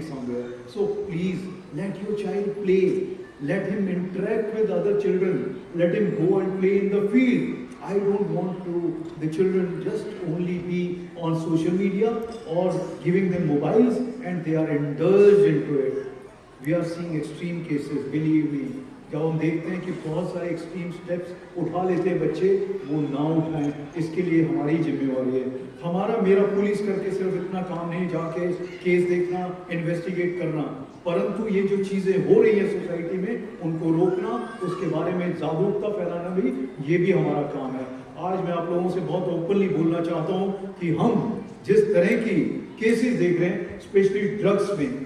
standing somewhere. So please let your child play. Let him interact with other children. Let him go and play in the field. I don't want to the children just only be on social media or giving them mobiles and they are indulged into it. We are seeing extreme cases, believe me. جب ہم دیکھتے ہیں کہ بہت سارے ایکسٹریم سٹیپس اٹھا لیتے ہیں بچے، وہ نہ اٹھائیں۔ اس کے لیے ہماری ذمہ داری ہے۔ ہمارا، میرا پولیس کر کے صرف اتنا کام نہیں، جا کے کیس دیکھنا انویسٹیگیٹ کرنا۔ پرنتو یہ جو چیزیں ہو رہی ہیں سوسائٹی میں، ان کو روکنا، اس کے بارے میں جاگروکتا پھیلانا بھی، یہ بھی ہمارا کام ہے۔ آج میں آپ لوگوں سے بہت اوپنلی بولنا چاہتا ہوں کہ ہم جس طرح کی کیسز دیکھ رہے ہیں اسپیشلی ڈرگس میں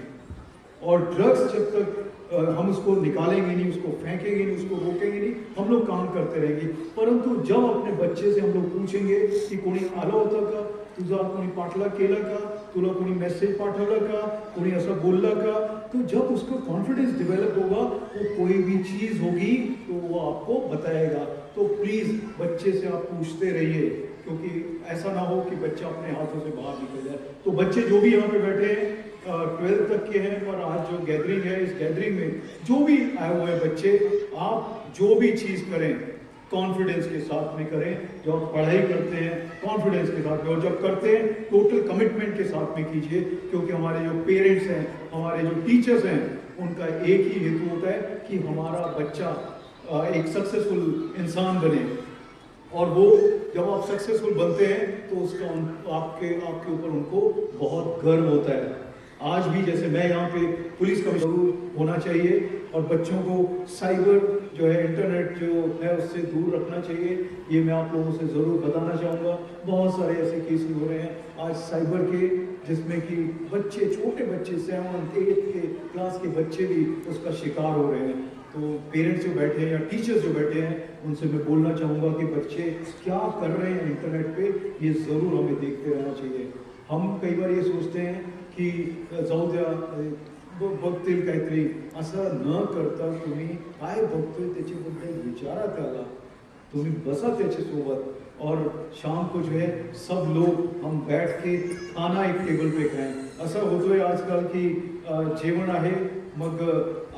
cases देख रहे हैं specially drugs में और drugs जब तक अ, हम उसको निकालेंगे नहीं उसको फेंकेंगे नहीं उसको रोकेंगे नहीं हम लोग काम करते रहेंगे परंतु जब अपने बच्चे से हम लोग पूछेंगे की कोणी आलं होतं का तुझा कोणी पाठला केलं का तुला कोणी मेसेज पाठवलं का कोणी असं बोललं का तो जब उसको कॉन्फिडेंस डेवलप होगा वो कोई भी चीज होगी तो वो आपको बताएगा तो प्लीज बच्चे से आप पूछते रहिए کیونکہ ایسا نہ ہو کہ بچہ اپنے ہاتھوں سے باہر نکل جائے۔ تو بچے جو بھی یہاں پہ بیٹھے ہیں ٹویلتھ تک کے ہیں اور آج جو گیدرنگ ہے، اس گیدرنگ میں جو بھی آئے ہوئے ہیں بچے، آپ جو بھی چیز کریں کانفیڈنس کے ساتھ میں کریں۔ جب آپ پڑھائی کرتے ہیں کانفیڈنس کے ساتھ میں۔ اور جب کرتے ہیں ٹوٹل کمٹمنٹ کے ساتھ میں کیجیے۔ کیونکہ ہمارے جو پیرنٹس ہیں، ہمارے جو ٹیچرز ہیں، ان کا ایک ہی ہیتو ہوتا ہے کہ ہمارا بچہ ایک سکسیزفل انسان بنے۔ اور وہ جب آپ سکسیزفل بنتے ہیں تو اس کا آپ کے آپ کے اوپر ان کو بہت گرو ہوتا ہے۔ آج بھی جیسے میں یہاں پہ پولیس کا ضرور ہونا چاہیے اور بچوں کو سائبر جو ہے انٹرنیٹ جو ہے اس سے دور رکھنا چاہیے، یہ میں آپ لوگوں سے ضرور بتانا چاہوں گا۔ بہت سارے ایسے کیسز ہو رہے ہیں۔ آج سائبر کے جس میں کہ بچے، چھوٹے بچے، سیون، ایٹ کے کلاس کے بچے بھی اس کا شکار ہو رہے ہیں۔ तो पेरेंट्स जो बैठे हैं या टीचर्स जो बैठे हैं उनसे मैं बोलना चाहूँगा कि बच्चे क्या कर रहे हैं इंटरनेट पे ये ज़रूर हमें देखते रहना चाहिए। हम कई बार ये सोचते हैं की जाऊ द्या बघतील काहीतरी असं न करता तुम्ही काय बघतोय त्याच्याबद्दल विचारा त्याला तुम्ही बसा त्याच्यासोबत और शाम को जो है सब लोग हम बैठ के खाना एक टेबल पे खाएं। असं होतोय आजकाल की जेवण आहे मग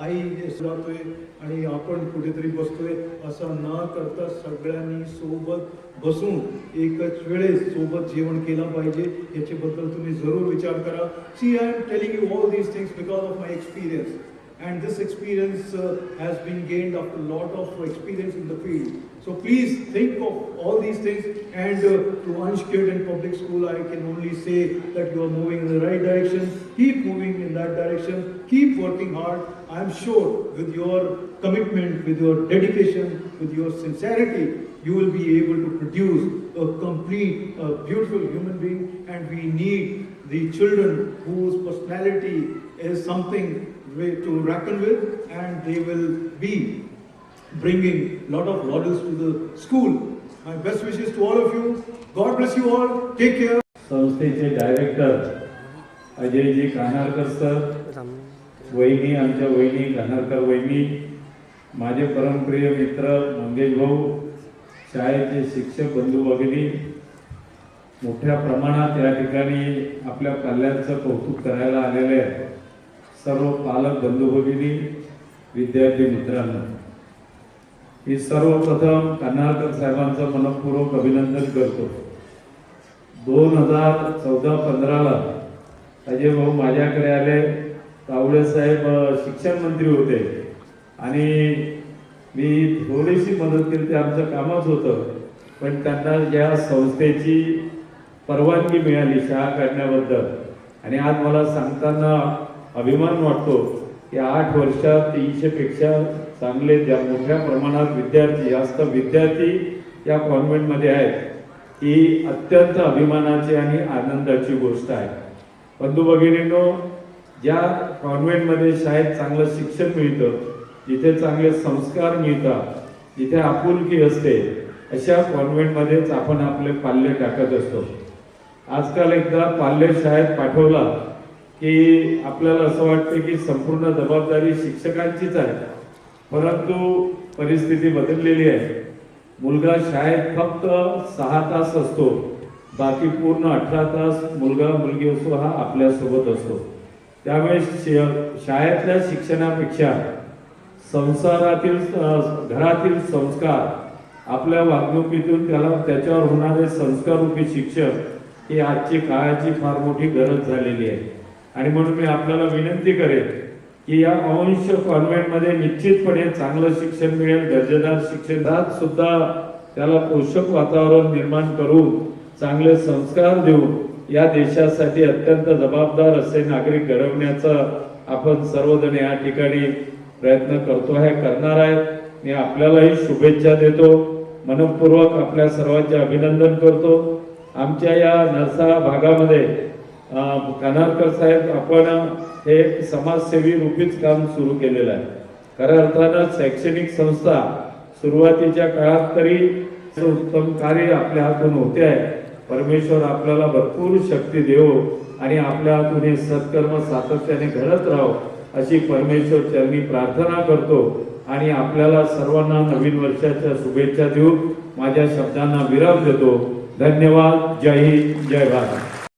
आई राहतोय आणि आपण कुठेतरी बसतोय असं न करता सगळ्यांनी सोबत बसून एकच वेळेस सोबत जेवण केलं पाहिजे याच्याबद्दल तुम्ही जरूर विचार करा. See I am telling you all these things because of my experience and this experience has been gained after lot of experience in the field. So please think of all these things and uh, to Ansh Kid and public school I can only say that you are moving in the right direction. Keep moving in that direction. Keep working hard. I am sure with your commitment, with your dedication, with your sincerity, you will be able to produce a complete, a beautiful human being and we need the children whose personality is something to reckon with and they will be bringing lot of laurels to the school. My best wishes to all of you. God bless you all. Take care. संस्थेचे director Ajayji Kanarkar sir वहिनी आमच्या वहिनी कानारकर वहिनी माझे परमप्रिय मित्र मंगेश भाऊ शाळेचे शिक्षक बंधू भगिनी मोठ्या प्रमाणात या ठिकाणी आपल्या पाल्यांचं कौतुक करायला आलेले आहे सर्व पालक बंधू भगिनी विद्यार्थी मित्रांनो मी सर्वप्रथम कान्हारकर साहेबांचं मनपूर्वक अभिनंदन करतो. दोन हजार चौदा पंधराला अजय भाऊ माझ्याकडे आले. तावडे साहेब शिक्षण मंत्री होते. आणि मी थोडीशी मदत केली ते आमचं कामच होतं. पण त्यांना या संस्थेची परवानगी मिळाली शाळा काढण्याबद्दल. आणि आज मला सांगताना अभिमान वाटतो की आठ वर्षात तीनशेपेक्षा चांगले ज्या मोठ्या प्रमाणात विद्यार्थी जास्त विद्यार्थी या कॉन्व्हेंटमध्ये आहेत ही अत्यंत अभिमानाची आणि आनंदाची गोष्ट आहे. बंधू भगिनींनो ज्या कॉन्व्हेंटमध्ये शाळेत चांगलं शिक्षण मिळतं जिथे चांगले संस्कार मिळतात जिथे आपुलकी असते अशा कॉन्व्हेंटमध्येच आपण आपले पाल्य टाकत असतो. आजकाल एकदा पाल्य शाळेत पाठवला की आपल्याला असं वाटतं की संपूर्ण जबाबदारी शिक्षकांचीच आहे. परंतु परिस्थिती बदललेली आहे. मुलगा शाळेत फक्त सहा तास असतो. बाकी पूर्ण अठरा तास मुलगा मुलगी असो हा आपल्यासोबत असतो. त्यामुळे शे शाळेतल्या शिक्षणापेक्षा संसारातील घरातील संस्कार आपल्या वागणुकीतून त्याला त्याच्यावर होणारे संस्काररूपी शिक्षक ही आजची काळाची फार मोठी गरज झालेली आहे. आणि म्हणून मी आपल्याला विनंती करेन की या अंश कॉन्व्हेंटमध्ये निश्चितपणे चांगलं शिक्षण मिळेल दर्जेदार शिक्षण सुद्धा त्याला पोषक वातावरण निर्माण करून चांगले संस्कार देऊन या देशासाठी अत्यंत जबाबदार असे नागरिक घडवण्याचं आपण सर्वजण या ठिकाणी प्रयत्न करतो आहे करणार आहे मी आपल्यालाही शुभेच्छा देतो. मनपूर्वक आपल्या सर्वांचे अभिनंदन करतो. आमच्या या नरसा भागामध्ये कानारकर साहेब आपण हे समाजसेवी रूपीच काम सुरू केलेलं आहे. खऱ्या अर्थानं शैक्षणिक संस्था सुरुवातीच्या काळात तरी उत्तम कार्य आपल्या हातून होते आहे. परमेश्वर आपल्याला भरपूर शक्ती देव आणि आपल्या हातून हे सत्कर्म सातत्याने घडत राहो अशी परमेश्वर चरणी प्रार्थना करतो. आणि आपल्याला सर्वांना नवीन वर्षाच्या शुभेच्छा देऊन माझ्या शब्दांना विराम देतो. धन्यवाद. जय हिंद. जय भारत.